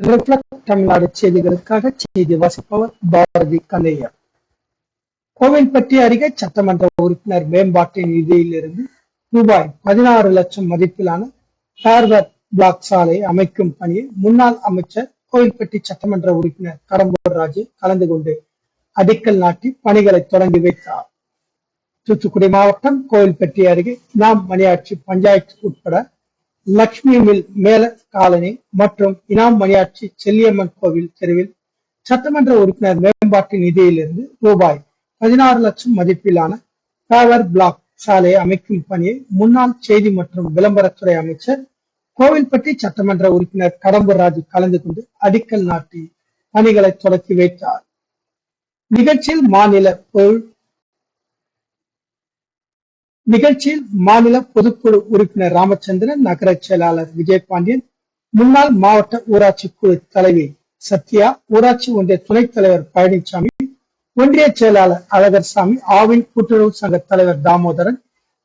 தமிழ்நாடு செய்திகளுக்காக செய்தி வாசிப்பவர் பாரதி கந்தையா கோவில்பட்டி அருகே சட்டமன்ற உறுப்பினர் மேம்பாட்டு நிதியிலிருந்து ரூபாய் பதினாறு லட்சம் மதிப்பிலான ஃபேர்வெட் பிளாக் சாலை அமைக்கும் பணியை முன்னாள் அமைச்சர் கோவில்பட்டி சட்டமன்ற உறுப்பினர் கடம்பூர் ராஜு கலந்து கொண்டு அடிக்கல் நாட்டி பணிகளை தொடங்கி வைத்தார். தூத்துக்குடி மாவட்டம் கோவில்பட்டி அருகே நாம் மணியாட்சி பஞ்சாயத்து உட்பட லக்ஷ்மி மில் மேல காலனி மற்றும் இனாம் மணியாட்சி செல்லியம்மன் கோவில் தெருவில் சட்டமன்ற உறுப்பினர் மேம்பாட்டு நிதியிலிருந்து ரூபாய் பதினாறு லட்சம் மதிப்பிலான பவர் பிளாக் சாலையை அமைக்கும் பணியை முன்னாள் செய்தி மற்றும் விளம்பரத்துறை அமைச்சர் கோவில்பட்டி சட்டமன்ற உறுப்பினர் கடம்பூர் ராஜு கலந்து கொண்டு அடிக்கல் நாட்டி பணிகளை தொடக்கி வைத்தார். நிகழ்ச்சியில் மாநில பொருள் நிகழ்ச்சியில் மாநில பொதுக்குழு உறுப்பினர் ராமச்சந்திரன் நகர செயலாளர் விஜயபாண்டியன் முன்னாள் மாவட்ட ஊராட்சி குழு தலைவி சத்யா ஊராட்சி ஒன்றிய துணைத் தலைவர் பழனிசாமி ஒன்றிய செயலாளர் அழகர்சாமி ஆவின் கூட்டுறவு சங்க தலைவர் தாமோதரன்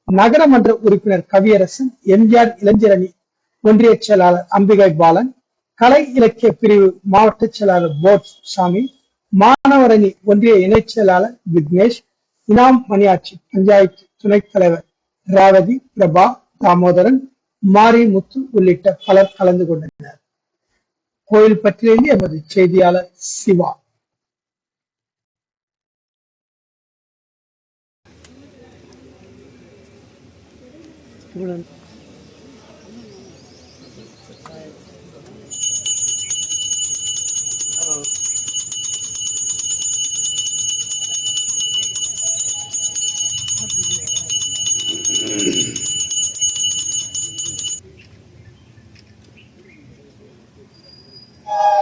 நகரமன்ற உறுப்பினர் கவியரசன் எம்ஜிஆர் இளைஞரணி ஒன்றிய செயலாளர் அம்பிகை பாலன் கலை இலக்கிய பிரிவு மாவட்ட செயலாளர் போட் சாமி மாணவரணி ஒன்றிய இணைச் செயலாளர் விக்னேஷ் இனாம் மணியாட்சி பஞ்சாயத்து துணைத் தலைவர் ராவதி பிரபா தாமோதரன் மாரி முத்து உள்ளிட்ட பலர் கலந்து கொண்டனர் கோயில் பற்றிலிருந்து எமது செய்தியாளர் சிவா Bulan. Oh!